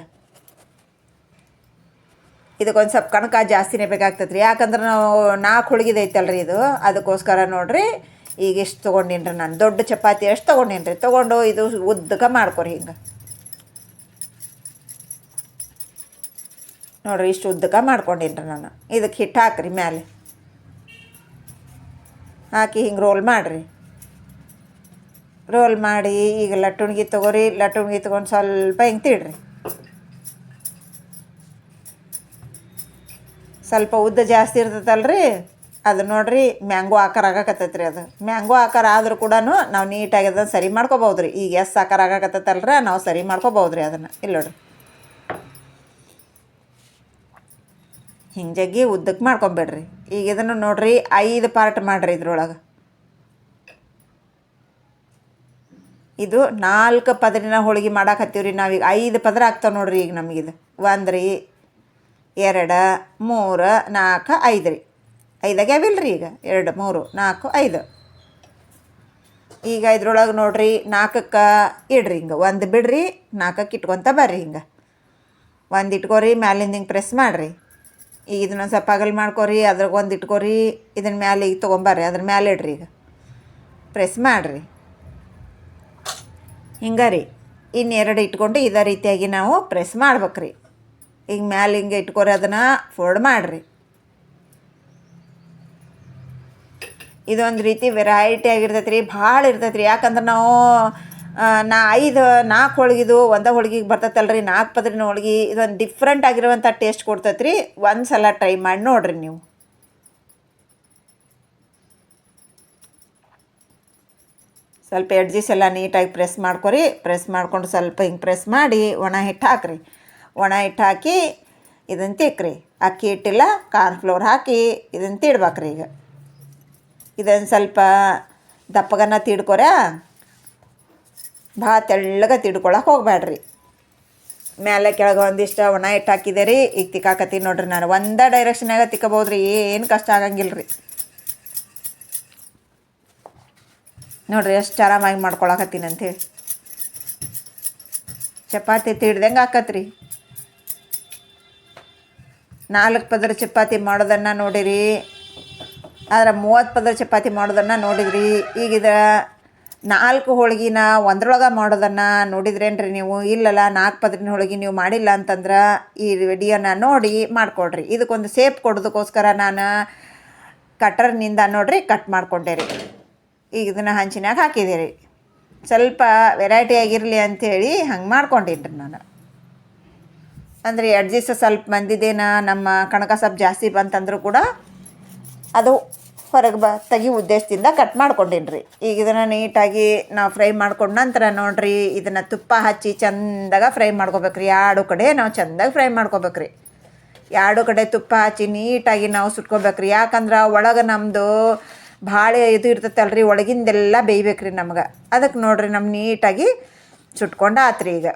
ಇದಕ್ಕೊಂದು ಸ್ವಲ್ಪ ಕಣಕ ಜಾಸ್ತಿನೇ ಬೇಕಾಗ್ತದೆ ರೀ ಯಾಕಂದ್ರೆ ನಾವು ನಾಲ್ಕು ಹುಡುಗಿದ ಐತಲ್ರಿ ಇದು. ಅದಕ್ಕೋಸ್ಕರ ನೋಡಿರಿ ಈಗ ಎಷ್ಟು ತೊಗೊಂಡಿನ್ರಿ ನಾನು. ದೊಡ್ಡ ಚಪಾತಿ ಎಷ್ಟು ತೊಗೊಂಡಿನ್ರಿ? ತೊಗೊಂಡು ಇದು ಉದ್ದಕ್ಕೆ ಮಾಡ್ಕೊರಿ ಹಿಂಗೆ. ನೋಡ್ರಿ, ಇಷ್ಟು ಉದ್ದಕ್ಕೆ ಮಾಡ್ಕೊಂಡಿನ್ರಿ ರೀ ನಾನು. ಇದಕ್ಕೆ ಹಿಟ್ಟು ಹಾಕ್ರಿ ಮೇಲೆ ಹಾಕಿ ಹಿಂಗೆ ರೋಲ್ ಮಾಡಿರಿ. ರೋಲ್ ಮಾಡಿ, ಈಗ ಲಟ್ಟುಣ್ಗಿ ತಗೋರಿ ಲಟ್ಟುಣ್ಗಿ ತೊಗೊಂಡು ಸ್ವಲ್ಪ ಹಿಂಗೆ ತಿಡ್ರಿ. ಸ್ವಲ್ಪ ಉದ್ದ ಜಾಸ್ತಿ ಇರ್ತೈತಲ್ರಿ, ಅದು ನೋಡ್ರಿ ಮ್ಯಾಂಗೋ ಆಕಾರ ಆಗಕತ್ತೈತೆ ರೀ ಅದು. ಮ್ಯಾಂಗೋ ಆಕಾರ ಆದರೂ ಕೂಡ ನಾವು ನೀಟಾಗಿ ಅದನ್ನು ಸರಿ ಮಾಡ್ಕೋಬೋದು ರೀ ಈಗ ಎಷ್ಟು ಆಕಾರ ಆಗಕತ್ತೈತಲ್ರ, ನಾವು ಸರಿ ಮಾಡ್ಕೋಬೋದು ರೀ ಅದನ್ನು. ಇಲ್ಲ ನೋಡ್ರಿ. ಹಿಂಗೆ ಜಗ್ಗಿ ಉದ್ದಕ್ಕೆ ಮಾಡ್ಕೊಂಬೇಡ್ರಿ. ಈಗ ಇದನ್ನು ನೋಡ್ರಿ, ಐದು ಪಾರ್ಟ್ ಮಾಡಿರಿ ಇದ್ರೊಳಗೆ. ಇದು ನಾಲ್ಕು ಪದರಿನ ಹೋಳಿಗೆ ಮಾಡಾಕತ್ತೀವಿ ರೀ ನಾವೀಗ. ಐದು ಪದರ ಆಗ್ತಾವೆ ನೋಡ್ರಿ ಈಗ ನಮಗಿದು ಒಂದು ರೀ ಎರಡು, ಮೂರು, ನಾಲ್ಕು, ಐದು ರೀ. ಐದಾಗ್ಯಾವಿಲ್ಲ ರೀ ಈಗ? ಎರಡು, ಮೂರು, ನಾಲ್ಕು, ಐದು. ಈಗ ಇದ್ರೊಳಗೆ ನೋಡ್ರಿ, ನಾಲ್ಕಕ್ಕೆ ಇಡ್ರಿ ಹಿಂಗೆ. ಒಂದು ಬಿಡ್ರಿ, ನಾಲ್ಕಕ್ಕೆ ಇಟ್ಕೊತ ಬರ್ರಿ ಹಿಂಗೆ. ಒಂದು ಇಟ್ಕೋರಿ, ಮ್ಯಾಲಿಂದ ಹಿಂಗೆ ಪ್ರೆಸ್ ಮಾಡಿರಿ. ಈಗ ಇದನ್ನೊಂದು ಸ್ವಲ್ಪ ಅಗಲ್ ಮಾಡ್ಕೊರಿ, ಅದ್ರಾಗ ಒಂದು ಇಟ್ಕೊರಿ ಇದನ್ನ ಮ್ಯಾಲೆ ಈಗ ತೊಗೊಂಬರ್ರಿ, ಅದ್ರ ಮ್ಯಾಲೆ ಇಡ್ರಿ ಈಗ. ಪ್ರೆಸ್ ಮಾಡಿರಿ. ಹಿಂಗೆ ರೀ, ಇನ್ನೆರಡು ಇಟ್ಕೊಂಡು ಇದೇ ರೀತಿಯಾಗಿ ನಾವು ಪ್ರೆಸ್ ಮಾಡ್ಬೇಕ್ರಿ. ಈಗ ಮ್ಯಾಲೆ ಹಿಂಗೆ ಇಟ್ಕೊರಿ, ಅದನ್ನು ಫೋಲ್ಡ್ ಮಾಡಿರಿ. ಇದೊಂದು ರೀತಿ ವೆರೈಟಿ ಆಗಿರ್ತೈತೆ ರೀ ಭಾಳ ಇರ್ತೈತೆ ರೀ ಯಾಕಂದ್ರೆ ನಾವು ನಾ ಐದು, ನಾಲ್ಕು ಹೋಳ್ಗಿದು ಒಂದೇ ಹೋಳ್ಗಿಗೆ ಬರ್ತೈತಲ್ಲ ರೀ ನಾಲ್ಕು ಪದ್ರಿನ ಹೋಳ್ಗೆ, ಇದೊಂದು ಡಿಫ್ರೆಂಟ್ ಆಗಿರುವಂಥ ಟೇಸ್ಟ್ ಕೊಡ್ತೈತೆ ರೀ ಒಂದು ಸಲ ಟ್ರೈ ಮಾಡಿ ನೋಡಿರಿ ನೀವು. ಸ್ವಲ್ಪ ಎಡ್ಜಸ್ ಎಲ್ಲ ನೀಟಾಗಿ ಪ್ರೆಸ್ ಮಾಡ್ಕೊರಿ. ಪ್ರೆಸ್ ಮಾಡ್ಕೊಂಡು ಸ್ವಲ್ಪ ಹಿಂಗೆ ಪ್ರೆಸ್ ಮಾಡಿ ಒಣ ಹಿಟ್ಟು ಹಾಕ್ರಿ. ಒಣ ಹಿಟ್ಟು ಹಾಕಿ ಇದನ್ನು ತಿಕ್ಕ್ರಿ ಅಕ್ಕಿ ಹಿಟ್ಟಿಲ್ಲ ಕಾರ್ನ್ಫ್ಲೋರ್ ಹಾಕಿ ಇದನ್ನು ತಿಡ್ಬೇಕ್ರಿ ಈಗ. ಇದನ್ನು ಸ್ವಲ್ಪ ದಪ್ಪಗನ ತಿಡ್ಕೊರ ಭಾಳ ತೆಳ್ಳಗೆ ತಿಡ್ಕೊಳಕ್ಕೆ ಹೋಗ್ಬೇಡ್ರಿ ಮೇಲೆ ಕೆಳಗೆ ಒಂದಿಷ್ಟು ಒಣ ಹಿಟ್ಟು ಹಾಕಿದೆ ರೀ ಈಗ ತಿಕ್ಕಾಕತ್ತೀನಿ ನೋಡ್ರಿ ನಾನು. ಒಂದೇ ಡೈರೆಕ್ಷನ್ಯಾಗ ತಿಕ್ಕಬೋದು ರೀ ಏನು ಕಷ್ಟ ಆಗಂಗಿಲ್ಲ ರೀ ನೋಡ್ರಿ ಎಷ್ಟು ಆರಾಮಾಗಿ ಮಾಡ್ಕೊಳಕತ್ತೀನಿ ಅಂಥೇಳಿ ಚಪಾತಿ ತಿಡ್ದಂಗೆ ಆಕತ್ರಿ. ನಾಲ್ಕು ಪದರ ಚಪಾತಿ ಮಾಡೋದನ್ನು ನೋಡಿರಿ. ಆದ್ರೆ ಮೂವತ್ತು ಪದರ ಚಪಾತಿ ಮಾಡೋದನ್ನು ನೋಡಿದ್ರಿ. ಈಗ ನಾಲ್ಕು ಹೋಳಿಗಿನ ಒಂದ್ರೊಳಗೆ ಮಾಡೋದನ್ನು ನೋಡಿದ್ರೇನ್ರಿ ನೀವು? ಇಲ್ಲಲ್ಲ ನಾಲ್ಕು ಪದ್ರಿನ ಹೋಳಿಗೆ ನೀವು ಮಾಡಿಲ್ಲ ಅಂತಂದ್ರೆ ಈ ವಿಡಿಯೋನ ನೋಡಿ ಮಾಡಿಕೊಡ್ರಿ ಇದಕ್ಕೊಂದು ಸೇಪ್ ಕೊಡೋದಕ್ಕೋಸ್ಕರ ನಾನು ಕಟರ್ನಿಂದ ನೋಡ್ರಿ, ಕಟ್ ಮಾಡಿಕೊಂಡೆ ರೀ ಈಗ ಇದನ್ನು ಹಂಚಿನಾಗ ರೀ ಸ್ವಲ್ಪ ವೆರೈಟಿ ಆಗಿರಲಿ ಅಂಥೇಳಿ ಹಂಗೆ ಮಾಡ್ಕೊಂಡಿನ್ರಿ ನಾನು. ಅಂದರೆ ಎರಡು ದಿವಸ ಸ್ವಲ್ಪ ಮಂದಿದೇನ ನಮ್ಮ ಕಣಕ ಸ್ವಲ್ಪ ಜಾಸ್ತಿ ಬಂತಂದ್ರೂ ಕೂಡ ಅದು ಹೊರಗೆ ಬ ತೆಗಿ ಉದ್ದೇಶದಿಂದ ಕಟ್ ಮಾಡ್ಕೊಂಡಿನ್ರಿ. ಈಗ ಇದನ್ನು ನೀಟಾಗಿ ನಾವು ಫ್ರೈ ಮಾಡ್ಕೊಂಡ ನಂತರ ನೋಡ್ರಿ, ಇದನ್ನು ತುಪ್ಪ ಹಚ್ಚಿ ಚಂದಾಗ ಫ್ರೈ ಮಾಡ್ಕೋಬೇಕ್ರಿ. ಎರಡು ಕಡೆ ನಾವು ಚಂದಾಗಿ ಫ್ರೈ ಮಾಡ್ಕೋಬೇಕ್ರಿ. ಎರಡು ಕಡೆ ತುಪ್ಪ ಹಚ್ಚಿ ನೀಟಾಗಿ ನಾವು ಸುಟ್ಕೋಬೇಕ್ರಿ. ಯಾಕಂದ್ರೆ ಒಳಗೆ ನಮ್ಮದು ಭಾಳ ಇದು ಇರ್ತೈತಲ್ರಿ, ಒಳಗಿಂದೆಲ್ಲ ಬೇಯ್ಬೇಕ್ರಿ ನಮ್ಗೆ. ಅದಕ್ಕೆ ನೋಡ್ರಿ ನಮ್ಮ ನೀಟಾಗಿ ಸುಟ್ಕೊಂಡು ಆತ್ರಿ ಈಗ.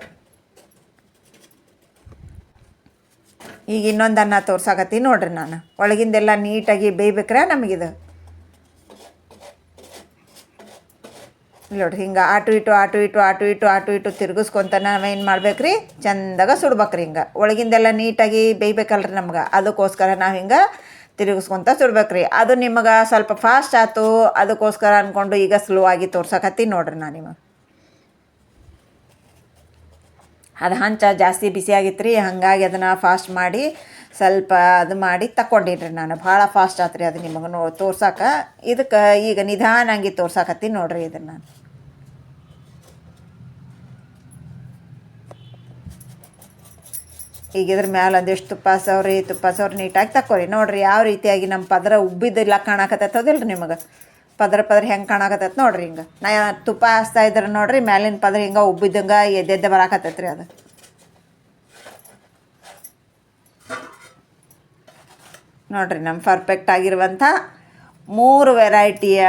ಈಗ ಇನ್ನೊಂದು ಅನ್ನ ತೋರ್ಸಾಕತ್ತೀನಿ ನೋಡ್ರಿ ನಾನು. ಒಳಗಿಂದೆಲ್ಲ ನೀಟಾಗಿ ಬೇಯ್ಬೇಕ್ರೆ ನಮಗಿದು. ಇಲ್ಲಿ ನೋಡ್ರಿ ಹಿಂಗೆ ಆಟು ಇಟ್ಟು ಆಟು ಇಟ್ಟು ಆಟು ಇಟ್ಟು ಆಟು ಇಟ್ಟು ತಿರ್ಗಿಸ್ಕೊಂತ ನಾವೇನು ಮಾಡ್ಬೇಕ್ರಿ? ಚಂದಾಗ ಸುಡ್ಬೇಕ್ರಿ ಹಿಂಗೆ. ಒಳಗಿಂದೆಲ್ಲ ನೀಟಾಗಿ ಬೇಯ್ಬೇಕಲ್ರಿ ನಮ್ಗೆ. ಅದಕ್ಕೋಸ್ಕರ ನಾವು ಹಿಂಗೆ ತಿರುಗಿಸ್ಕೊಂತ ಸುಡ್ಬೇಕ್ರಿ. ಅದು ನಿಮಗೆ ಸ್ವಲ್ಪ ಫಾಸ್ಟ್ ಆಯ್ತು ಅದಕ್ಕೋಸ್ಕರ ಅಂದ್ಕೊಂಡು ಈಗ ಸ್ಲೋ ಆಗಿ ತೋರ್ಸಕತ್ತೀನಿ ನೋಡ್ರಿ ನಾನು ನಿಮಗೆ. ಅದು ಹಂಚ ಜಾಸ್ತಿ ಬಿಸಿ ಆಗಿತ್ತು ರೀ ಹಾಗಾಗಿ ಅದನ್ನು ಫಾಸ್ಟ್ ಮಾಡಿ ಸ್ವಲ್ಪ ಅದು ಮಾಡಿ ತಕ್ಕೊಂಡಿನ್ರಿ ನಾನು. ಭಾಳ ಫಾಸ್ಟ್ ಆತ್ರಿ ಅದು ನಿಮಗೆ ನೋ ತೋರ್ಸಕ್ಕೆ ಇದಕ್ಕೆ ಈಗ ನಿಧಾನಾಗಿ ತೋರ್ಸಾಕತ್ತೀನಿ ನೋಡ್ರಿ ಇದನ್ನು. ನಾನು ಈಗ ಇದ್ರ ಮ್ಯಾಲೆ ಒಂದಿಷ್ಟು ತುಪ್ಪ ಸವ್ರಿ ತುಪ್ಪ ಸವ್ರಿ ನೀಟಾಗಿ ತಕ್ಕೋರಿ. ನೋಡ್ರಿ ಯಾವ ರೀತಿಯಾಗಿ ನಮ್ಮ ಪದರ ಉಬ್ಬಿದ್ದಿಲ್ಲ ಕಾಣಕತ್ತೈತದಿಲ್ಲ ನಿಮಗೆ? ಪದರ ಪದರ ಹೆಂಗೆ ಕಾಣಕತ್ತೈತೆ ನೋಡ್ರಿ ಹಿಂಗೆ. ನಾ ತುಪ್ಪ ಹಾಸ್ತಾ ಇದ್ರೆ ನೋಡ್ರಿ ಮ್ಯಾಲಿನ ಪದರ ಹಿಂಗೆ ಉಬ್ಬಿದ್ದಂಗೆ ಎದ್ದೆದ್ದ ಬರಾಕತ್ತೈತೆ ರೀ ಅದು. ನೋಡ್ರಿ ನಮ್ಮ ಪರ್ಫೆಕ್ಟ್ ಆಗಿರುವಂಥ ಮೂರು ವೆರೈಟಿಯ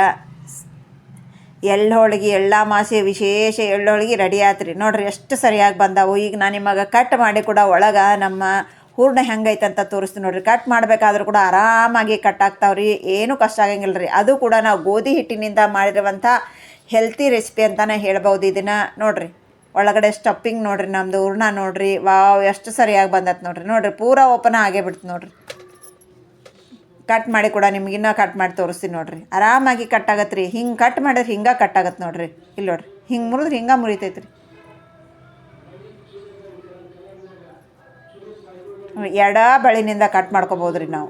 ಎಳ್ಳು ಹೋಳಿಗೆ ಎಳ್ಳ ಮಾಸೆ ವಿಶೇಷ ಎಳ್ಳು ಹೋಳಿಗೆ ರೆಡಿ ಆತ್ರಿ ನೋಡ್ರಿ ಎಷ್ಟು ಸರಿಯಾಗಿ ಬಂದಾವು. ಈಗ ನಾನು ನಿಮಗೆ ಕಟ್ ಮಾಡಿ ಕೂಡ ಒಳಗೆ ನಮ್ಮ ಹೂರ್ಣ ಹೆಂಗೈತೆ ಅಂತ ತೋರಿಸ್ತೀನಿ ನೋಡ್ರಿ. ಕಟ್ ಮಾಡಬೇಕಾದ್ರೂ ಕೂಡ ಆರಾಮಾಗಿ ಕಟ್ ಆಗ್ತಾವ್ರಿ. ಏನೂ ಕಷ್ಟ ಆಗಂಗಿಲ್ಲ ರೀ ಅದು ಕೂಡ ನಾವು ಗೋಧಿ ಹಿಟ್ಟಿನಿಂದ ಮಾಡಿರುವಂಥ ಹೆಲ್ತಿ ರೆಸಿಪಿ ಅಂತಲೇ ಹೇಳ್ಬೋದು ಇದನ್ನು. ನೋಡ್ರಿ. ಒಳಗಡೆ ಸ್ಟಪ್ಪಿಂಗ್ ನೋಡ್ರಿ ನಮ್ಮದು ಹೂರ್ಣ ನೋಡ್ರಿ. ವಾವ್, ಎಷ್ಟು ಸರಿಯಾಗಿ ಬಂದತ್ ನೋಡ್ರಿ. ನೋಡ್ರಿ, ಪೂರಾ ಓಪನ್ ಆಗೇ ಬಿಡ್ತು ನೋಡ್ರಿ. ಕಟ್ ಮಾಡಿ ಕೂಡ ನಿಮ್ಗೆ ಇನ್ನೂ ಕಟ್ ಮಾಡಿ ತೋರಿಸ್ತೀನಿ ನೋಡ್ರಿ. ಆರಾಮಾಗಿ ಕಟ್ ಆಗತ್ತೆ ರೀ ಹಿಂಗೆ ಕಟ್ ಮಾಡಿದ್ರೆ ಹಿಂಗೆ ಕಟ್ ಆಗತ್ತೆ ನೋಡ್ರಿ. ಇಲ್ಲಿ ನೋಡ್ರಿ. ಹಿಂಗೆ ಮುರಿದ್ರೆ ಹಿಂಗೆ ಮುರಿತೈತೆ ರೀ ಎಡ ಬಳಿನಿಂದ ಕಟ್ ಮಾಡ್ಕೊಬೋದು ರೀ ನಾವು.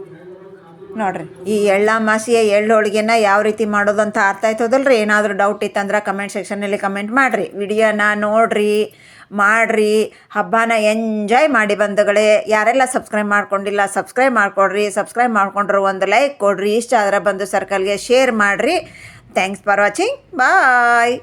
ನೋಡ್ರಿ. ಈ ಎಳ್ಳ ಮಾಸಿಯ ಎಳ್ಳು ಹೋಳಿಗೆನ ಯಾವ ರೀತಿ ಮಾಡೋದು ಅಂತ ಅರ್ಥ ಆಯ್ತದಲ್ರಿ? ಏನಾದರೂ ಡೌಟ್ ಇತ್ತಂದ್ರೆ ಕಮೆಂಟ್ ಸೆಕ್ಷನಲ್ಲಿ ಕಮೆಂಟ್ ಮಾಡಿರಿ. ವಿಡಿಯೋನ ನೋಡ್ರಿ. ಮಾಡ್ರಿ. ಹಬ್ಬನ ಎಂಜಾಯ್ ಮಾಡಿ ಬಂಧುಗಳೇ. ಯಾರೆಲ್ಲ ಸಬ್ಸ್ಕ್ರೈಬ್ ಮಾಡ್ಕೊಂಡಿಲ್ಲ, ಸಬ್ಸ್ಕ್ರೈಬ್ ಮಾಡ್ಕೊಡ್ರಿ. ಸಬ್ಸ್ಕ್ರೈಬ್ ಮಾಡ್ಕೊಂಡ್ರೆ ಒಂದು ಲೈಕ್ ಕೊಡ್ರಿ. ಇಷ್ಟ ಆದ್ರೆ ಬಂದು ಸರ್ಕಲ್ಗೆ ಶೇರ್ ಮಾಡಿರಿ. Thanks for watching bye